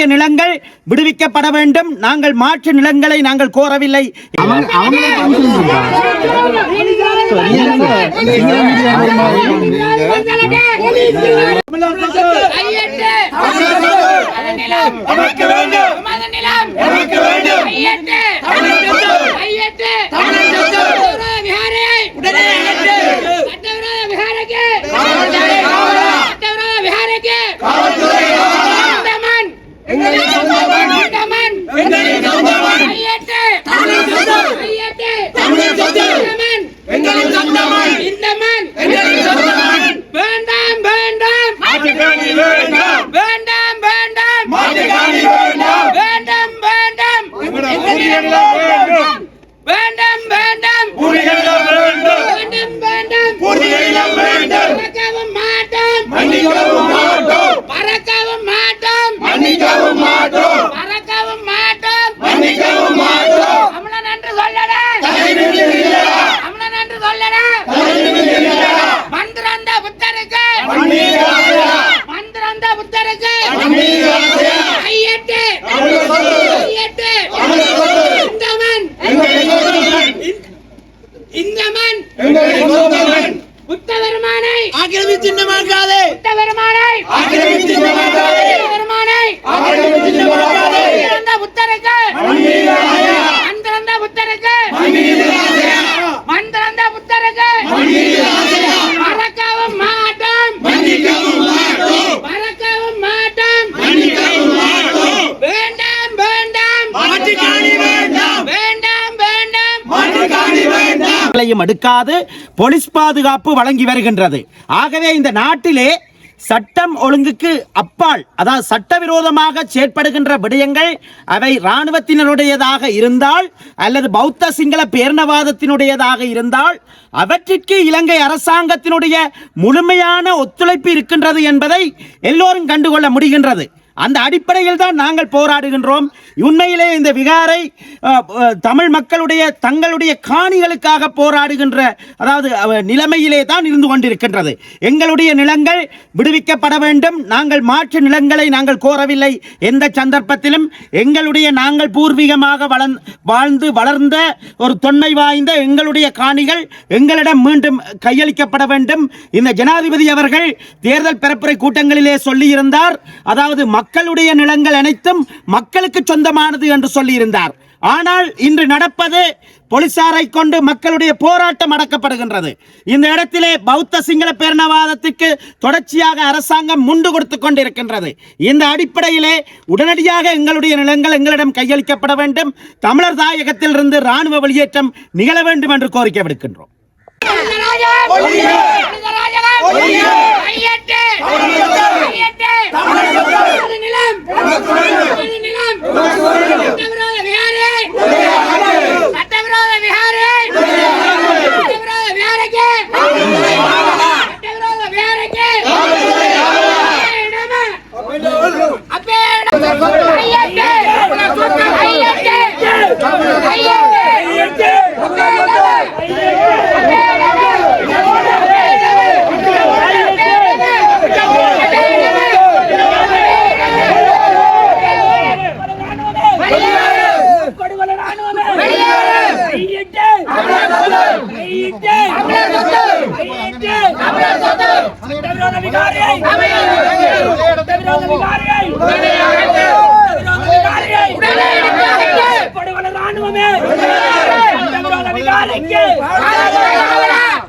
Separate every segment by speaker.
Speaker 1: எங்களுடைய நிலங்கள் விடுவிக்கப்பட வேண்டும். நாங்கள் மாற்று நிலங்களை நாங்கள் கோரவில்லை.
Speaker 2: வேண்டும்
Speaker 3: உமது நிலம்
Speaker 2: நமக்கு வேண்டும்
Speaker 3: கையெட்டு கையெட்டு
Speaker 2: தமிழகத்து
Speaker 3: சட்டவிரோத விகாரையை
Speaker 2: உடனே அகற்று.
Speaker 3: சட்டவிரோத விகாரைக்கு
Speaker 2: காவல்துறை காவலா.
Speaker 3: சட்டவிரோத விகாரைக்கு
Speaker 2: காவல்துறை காவலா.
Speaker 3: இந்த மண்
Speaker 2: எங்களுக்கு சொந்த மண்.
Speaker 3: இந்த மண்
Speaker 2: எங்களுக்கு சொந்த மண்.
Speaker 3: கையெட்டு
Speaker 2: தமிழர் சொத்து.
Speaker 3: கையெட்டு
Speaker 2: தமிழர் சொத்து.
Speaker 3: இந்த மண்
Speaker 2: எங்களுக்கு சொந்த மண்.
Speaker 3: இந்த மண்
Speaker 2: எங்களுக்கு சொந்த மண்.
Speaker 3: வேண்டாம் வேண்டாம்
Speaker 2: மாட்டுக்காணி வேண்டாம்.
Speaker 3: வேண்டாம் வேண்டாம்
Speaker 2: மாட்டுக்காணி வேண்டாம்.
Speaker 3: வேண்டாம் வேண்டாம்
Speaker 2: பூர்வீகங்கள் வேண்டும்.
Speaker 3: வேண்டாம் வேண்டாம்
Speaker 2: பூர்வீகங்கள் வேண்டும்.
Speaker 3: வேண்டாம் வேண்டாம்
Speaker 2: பூர்வீகங்கள் வேண்டும்.
Speaker 3: பறக்கவும் மாட்டோம்
Speaker 2: மன்னிக்கவும் மாட்டோம்.
Speaker 3: பறக்கவும் மாட்டோம்
Speaker 2: மன்னிக்கவும் மாட்டோம்.
Speaker 3: பறக்கவும் மாட்டோம்
Speaker 2: மன்னிக்கவும் மாட்டோம்.
Speaker 3: தமிழன் என்று சொல்லடா
Speaker 2: தலைநிமிர்ந்து நில்லடா.
Speaker 3: தமிழன் என்று சொல்லடா
Speaker 2: தலைநிமிர்ந்து நில்லடா.
Speaker 3: மந்திரந்த புத்தருக்கு
Speaker 2: மண்ணீர் ஆசையா.
Speaker 3: மந்திரந்த புத்தருக்கு
Speaker 2: மண்ணீர் ஆசையா.
Speaker 3: கையெட்டு
Speaker 2: தமிழர் சொத்து.
Speaker 3: கையெட்டு
Speaker 2: தமிழர் சொத்து.
Speaker 3: இந்த மண்
Speaker 2: எங்களுக்கு சொந்த மண்.
Speaker 3: இந்த மண்
Speaker 2: எங்களுக்கு சொந்த மண்.
Speaker 3: புத்த பெருமானை
Speaker 1: ஆக்கிரமித்து சின்னமாக்காதே
Speaker 3: புத்த பெருமானை
Speaker 2: ஆக்கிரமித்து சின்னமாக்காதே.
Speaker 3: புத்த பெருமானை
Speaker 2: ஆக்கிரமித்து சின்னமாக்காதே.
Speaker 3: மந்திரந்த புத்தருக்கு புத்தருக்கு. மறக்கவும் மாட்டோம். மறக்கவும் மாட்டோம். வேண்டாம் வேண்டாம்
Speaker 2: வேண்டாம்.
Speaker 3: வேண்டாம் வேண்டாம்.
Speaker 1: களையும் எடுக்காது போலீஸ் பாதுகாப்பு வழங்கி வருகின்றது ஆகவே இந்த நாட்டிலே சட்டம் ஒழுங்குக்கு அப்பால் அதாவது சட்டவிரோதமாக செயற்படுகின்ற விடயங்கள் அவை இராணுவத்தினருடையதாக இருந்தால் அல்லது பௌத்த சிங்கள பேரணவாதத்தினுடையதாக இருந்தால் அவற்றிற்கு இலங்கை அரசாங்கத்தினுடைய முழுமையான ஒத்துழைப்பு இருக்கின்றது என்பதை எல்லோரும் கண்டுகொள்ள முடிகின்றது. அந்த அடிப்படையில் தான் நாங்கள் போராடுகின்றோம். உண்மையிலே இந்த விகாரை தமிழ் மக்களுடைய தங்களுடைய காணிகளுக்காக போராடுகின்ற அதாவது நிலைமையிலே தான் இருந்து கொண்டிருக்கின்றது. எங்களுடைய நிலங்கள் விடுவிக்கப்பட வேண்டும். நாங்கள் மாற்று நிலங்களை நாங்கள் கோரவில்லை. எந்த சந்தர்ப்பத்திலும் எங்களுடைய நாங்கள் பூர்வீகமாக வளர் வாழ்ந்து வளர்ந்த ஒரு தொன்மை வாய்ந்த எங்களுடைய காணிகள் எங்களிடம் மீண்டும் கையளிக்கப்பட வேண்டும். இந்த ஜனாதிபதி அவர்கள் தேர்தல் பரப்புரை கூட்டங்களிலே சொல்லியிருந்தார். அதாவது மக்களுடைய நிலங்கள் அனைத்தும் மக்களுக்கு சொந்த சொந்தமானது என்று சொல்லியிருந்தார். ஆனால் இன்று நடப்பது போலீசாரை கொண்டு மக்களுடைய போராட்டம் அடக்கப்படுகின்றது. இந்த இடத்திலே பௌத்த சிங்கள பேரணவாதத்துக்கு தொடர்ச்சியாக அரசாங்கம் முண்டு கொடுத்து கொண்டிருக்கின்றது. இந்த அடிப்படையிலே உடனடியாக எங்களுடைய நிலங்கள் எங்களிடம் கையளிக்கப்பட வேண்டும். தமிழர் தாயகத்தில் இருந்து ராணுவ வெளியேற்றம் நிகழ வேண்டும் என்று கோரிக்கை விடுக்கின்றோம்.
Speaker 3: கையெட்டு
Speaker 2: தமிழகத்து.
Speaker 3: கையெட்டு
Speaker 2: தமிழகத்து.
Speaker 3: உமது நிலம் உமது நிலம் சட்டவிரோத விகாரை சட்டவிரோத விகாரை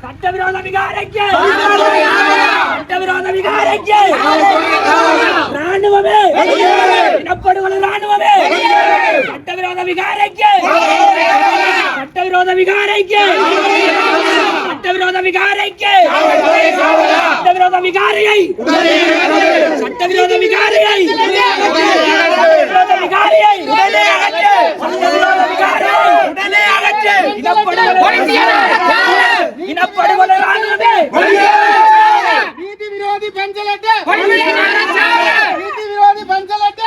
Speaker 3: சட்டவிரோத விகாரைக்கு சட்டவிரோத விகாரைக்கு
Speaker 4: ராணுவமே இனப்படுகொலை ராணுவமே சட்டவிரோத விகாரைக்கு சட்டவிரோத விகாரைக்கு சட்டவிரோத விகாரைக்கு சட்டவிரோத விகாரையை! சட்டவிரோத விகாரையை!
Speaker 5: விரோதி பஞ்சலட்ட விரோதி பஞ்சலட்ட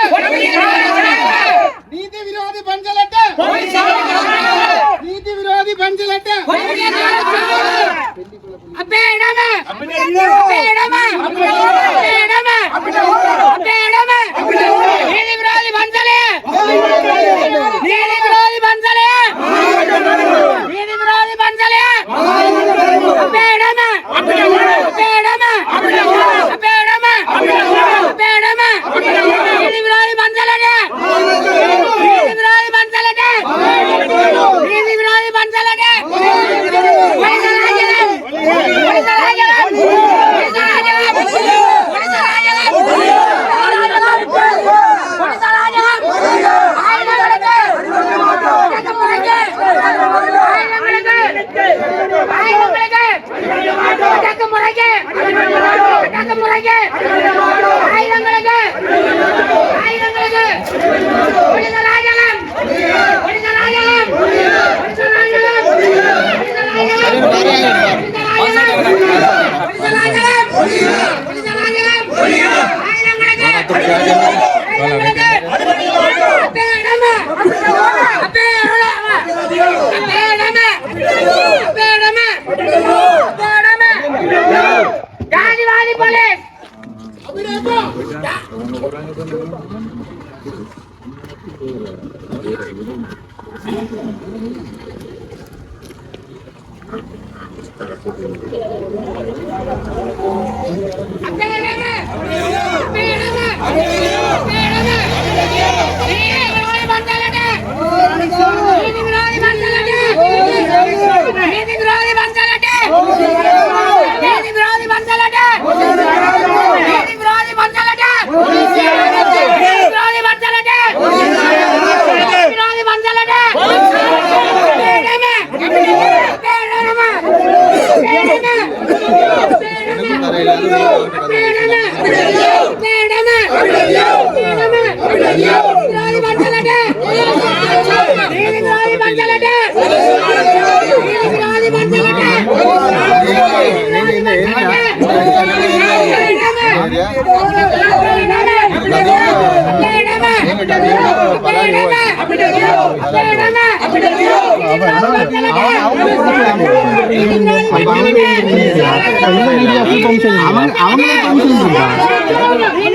Speaker 5: நீதி விரோதி பஞ்சலட்ட நீதி விரோதி பஞ்சலட்ட
Speaker 3: அப்பே! Madam Thank you. Thank you. அவங்க அவங்க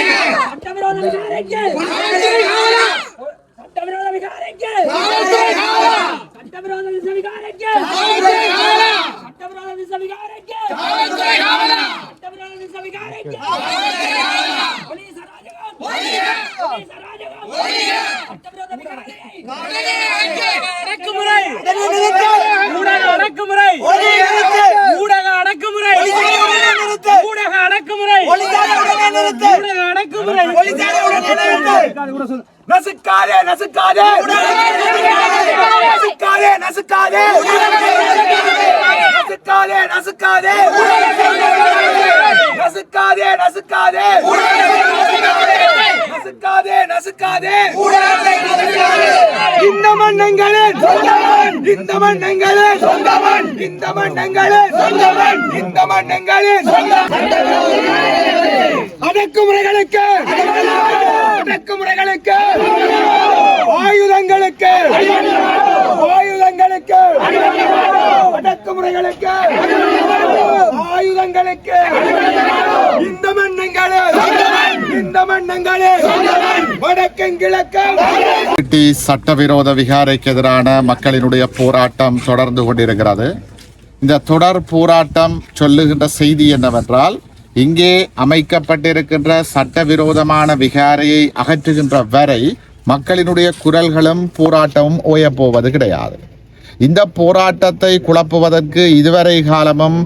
Speaker 3: Sim! நசுக்காதே. நசுக்காதே நசுக்காதே. நசுக்காதே நசுக்காதே. நசுக்காதே நசுக்காதே. நசுக்காதே நசுக்காதே. நசுக்காதே இந்த மண்ணங்களில் இந்த இந்த மண்ணங்களில் இந்த அடக்குமுறைகளுக்கு வடக்கும்
Speaker 6: சட்டவிரோத விகாரைக்கு எதிரான மக்களினுடைய போராட்டம் தொடர்ந்து கொண்டிருக்கிறது. இந்த தொடர் போராட்டம் சொல்லுகின்ற செய்தி என்னவென்றால் இங்கே அமைக்கப்பட்டிருக்கின்ற சட்டவிரோதமான விகாரையை அகற்றுகின்ற வரை மக்களினுடைய குரல்களும் போராட்டமும் ஓயப்போவது கிடையாது. இந்த போராட்டத்தை குழப்புவதற்கு இதுவரை காலமும்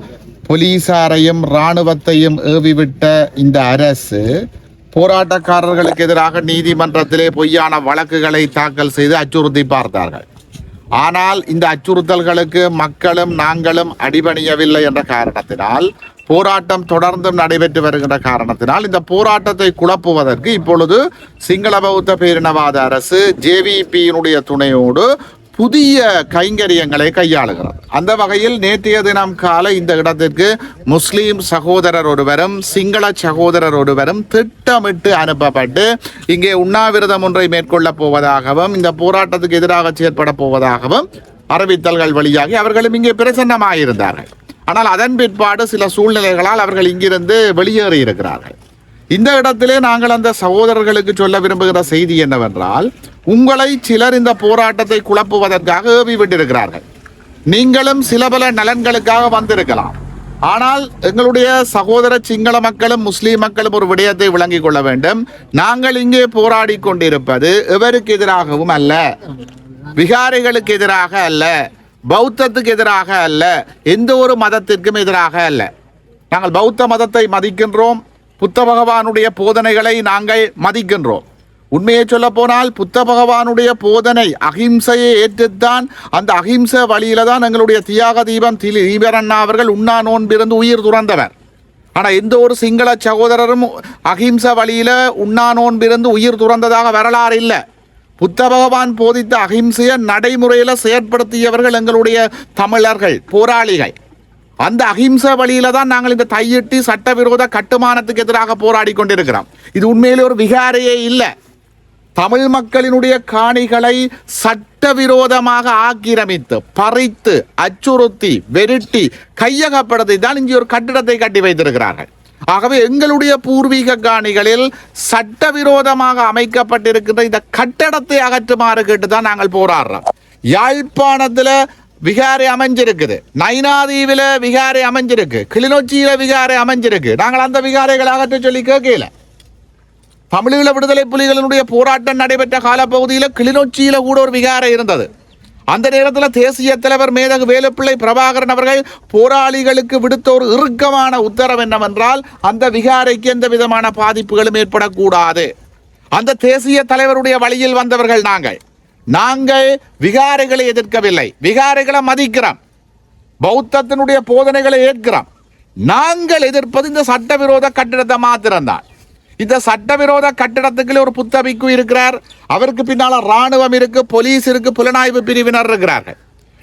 Speaker 6: போலீசாரையும் இராணுவத்தையும் ஏவிவிட்ட இந்த அரசு போராட்டக்காரர்களுக்கு எதிராக நீதிமன்றத்திலே பொய்யான வழக்குகளை தாக்கல் செய்து அச்சுறுத்தி பார்த்தார்கள். ஆனால் இந்த அச்சுறுத்தல்களுக்கு மக்களும் நாங்களும் அடிபணியவில்லை என்ற காரணத்தினால் போராட்டம் தொடர்ந்தும் நடைபெற்று வருகின்ற காரணத்தினால் இந்த போராட்டத்தை குழப்புவதற்கு இப்பொழுது சிங்கள பௌத்த பேரினவாத அரசு ஜேவிபியினுடைய துணையோடு புதிய கைங்கரியங்களை கையாளுகிறது அந்த வகையில் நேற்றைய தினம் காலை இந்த இடத்திற்கு முஸ்லீம் சகோதரர் ஒருவரும் சிங்கள சகோதரர் ஒருவரும் திட்டமிட்டு அனுப்பப்பட்டு இங்கே உண்ணாவிரதம் ஒன்றை மேற்கொள்ளப் போவதாகவும் இந்த போராட்டத்துக்கு எதிராக செயற்பட போவதாகவும் அறிவித்தல்கள் வழியாகி அவர்களும் இங்கே பிரசன்னமாயிருந்தார்கள். ஆனால் அதன் பிற்பாடு சில சூழ்நிலைகளால் அவர்கள் இங்கிருந்து வெளியேறி இருக்கிறார்கள் இந்த இடத்திலே நாங்கள் அந்த சகோதரர்களுக்கு சொல்ல விரும்புகிற செய்தி என்னவென்றால் உங்களை சிலர் இந்த போராட்டத்தை குழப்புவதற்காக ஏவி விட்டிருக்கிறார்கள் நீங்களும் சில பல நலன்களுக்காக வந்திருக்கலாம். ஆனால் எங்களுடைய சகோதர சிங்கள மக்களும் முஸ்லீம் மக்களும் ஒரு விடயத்தை விளங்கிக் கொள்ள வேண்டும். நாங்கள் இங்கே போராடி கொண்டிருப்பது எவருக்கு எதிராகவும் அல்ல. விகாரிகளுக்கு எதிராக அல்ல. பௌத்தத்துக்கு எதிராக அல்ல. எந்த ஒரு மதத்திற்கும் எதிராக அல்ல. நாங்கள் பௌத்த மதத்தை மதிக்கின்றோம். புத்த பகவானுடைய போதனைகளை நாங்கள் மதிக்கின்றோம். உண்மையை சொல்ல போனால் புத்த பகவானுடைய போதனை அகிம்சையை ஏற்றுத்தான் அந்த அகிம்சை வழியில தான் எங்களுடைய தியாக தீபம் திலி ஈவரண்ணா அவர்கள் உண்ணா நோன்பிருந்து உயிர் துறந்தவர் ஆனால் எந்த ஒரு சிங்கள சகோதரரும் அகிம்சை வழியில் உண்ணா நோன்பிருந்து உயிர் துறந்ததாக வரலாறு இல்லை. புத்த பகவான் போதித்த அகிம்சையை நடைமுறையில் செயற்படுத்தியவர்கள் எங்களுடைய தமிழர்கள் போராளிகள். அந்த அகிம்சை வழியில தான் நாங்கள் இந்த தையிட்டு சட்டவிரோத கட்டுமானத்துக்கு எதிராக போராடி கொண்டிருக்கிறோம். இது உண்மையிலே ஒரு விகாரையே இல்லை. தமிழ் மக்களினுடைய காணிகளை சட்டவிரோதமாக ஆக்கிரமித்து பறித்து அச்சுறுத்தி வெருட்டி கையகப்படுத்தி தான் இங்கே ஒரு கட்டிடத்தை கட்டி வைத்திருக்கிறார்கள். ஆகவே எங்களுடைய பூர்வீக காணிகளில் சட்டவிரோதமாக அமைக்கப்பட்டிருக்கின்ற இந்த கட்டடத்தை அகற்றுமாறு கேட்டு தான் நாங்கள் போராடுறோம். யாழ்ப்பாணத்தில் விகாரை அமைஞ்சிருக்குது. நைனாதீவில் விகாரை அமைஞ்சிருக்கு. கிளிநொச்சியில் விகாரை அமைஞ்சிருக்கு. நாங்கள் அந்த விகாரைகளை அகற்ற சொல்லி கேட்கல. தமிழீழ விடுதலை புலிகளினுடைய போராட்டம் நடைபெற்ற காலப்பகுதியில் கிளிநொச்சியில் கூட ஒரு விகாரை இருந்தது. அந்த நேரத்தில் தேசிய தலைவர் மேதகு வேலுப்பிள்ளை பிரபாகரன் அவர்கள் போராளிகளுக்கு விடுத்த ஒரு இறுக்கமான உத்தரவு என்னவென்றால் அந்த விகாரைக்கு எந்த விதமான பாதிப்புகளும் ஏற்படக்கூடாது. அந்த தேசிய தலைவருடைய வழியில் வந்தவர்கள் நாங்கள். நாங்கள் விகாரைகளை எதிர்க்கவில்லை. விகாரைகளை மதிக்கிறோம். பௌத்தத்தினுடைய போதனைகளை ஏற்கிறோம். நாங்கள் எதிர்ப்பது இந்த சட்டவிரோத கட்டிடத்தை மாத்திரம்தான். இந்த சட்டவிரோத கட்டிடத்துக்குள்ளே ஒரு புத்தபிக்கு இருக்கிறார். அவருக்கு பின்னால் ராணுவம் இருக்கு போலீஸ் இருக்கு புலனாய்வு பிரிவினர் இருக்கிறார்கள்.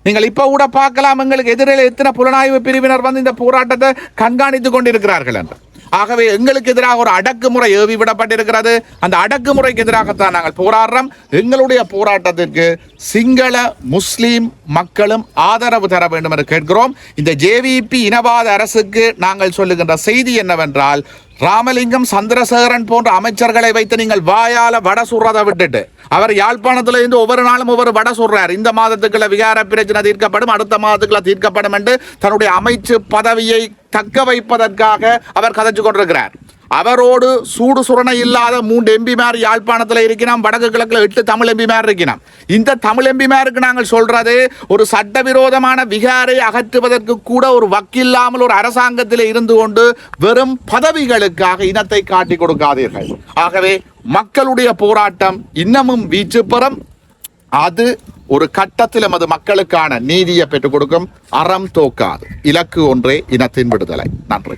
Speaker 6: நீங்கள் இப்போ கூட பார்க்கலாம் எங்களுக்கு எதிரில் எத்தனை புலனாய்வு பிரிவினர் வந்து இந்த போராட்டத்தை கண்காணித்து கொண்டிருக்கிறார்கள் என்று. ஆகவே எங்களுக்கு எதிராக ஒரு அடக்குமுறை ஏவி விடப்பட்டிருக்கிறது. அந்த அடக்குமுறைக்கு எதிராகத்தான் நாங்கள் போராடுறோம். எங்களுடைய போராட்டத்திற்கு சிங்கள முஸ்லீம் மக்களும் ஆதரவு தர வேண்டும் என்று கேட்கிறோம். இந்த ஜேவிபி இனவாத அரசுக்கு நாங்கள் சொல்லுகின்ற செய்தி என்னவென்றால் ராமலிங்கம் சந்திரசேகரன் போன்ற அமைச்சர்களை வைத்து நீங்கள் வாயால வட சுடுறதை விட்டுட்டு அவர் யாழ்ப்பாணத்துல இருந்து ஒவ்வொரு நாளும் ஒவ்வொரு வட சொல்றார் இந்த மாதத்துக்குள்ள விகார பிரச்சனை தீர்க்கப்படும் அடுத்த மாதத்துக்குள்ள தீர்க்கப்படும் என்று தன்னுடைய அமைச்சு பதவியை தக்க வைப்பதற்காக அவர் கதைச்சு கொண்டிருக்கிறார். அவரோடு சூடு சுரணை இல்லாத மூன்று எம்பிமார் யாழ்ப்பாணத்தில் இருக்கிறோம் வடக்கு கிழக்கில் எட்டு தமிழ் எம்பிமார் இருக்கிறோம் இந்த தமிழ் எம்பிமாருக்கு நாங்கள் சொல்றது ஒரு சட்டவிரோதமான விகாரை அகற்றுவதற்கு கூட ஒரு வக்கில்லாமல் ஒரு அரசாங்கத்தில் இருந்து கொண்டு வெறும் பதவிகளுக்காக இனத்தை காட்டி கொடுக்காதீர்கள். ஆகவே மக்களுடைய போராட்டம் இன்னமும் வீச்சு பெறும் அது ஒரு கட்டத்தில் எமது மக்களுக்கான நீதியை பெற்றுக் கொடுக்கும் அறம் தோக்காது. இலக்கு ஒன்றே இனத்தின் விடுதலை. நன்றி.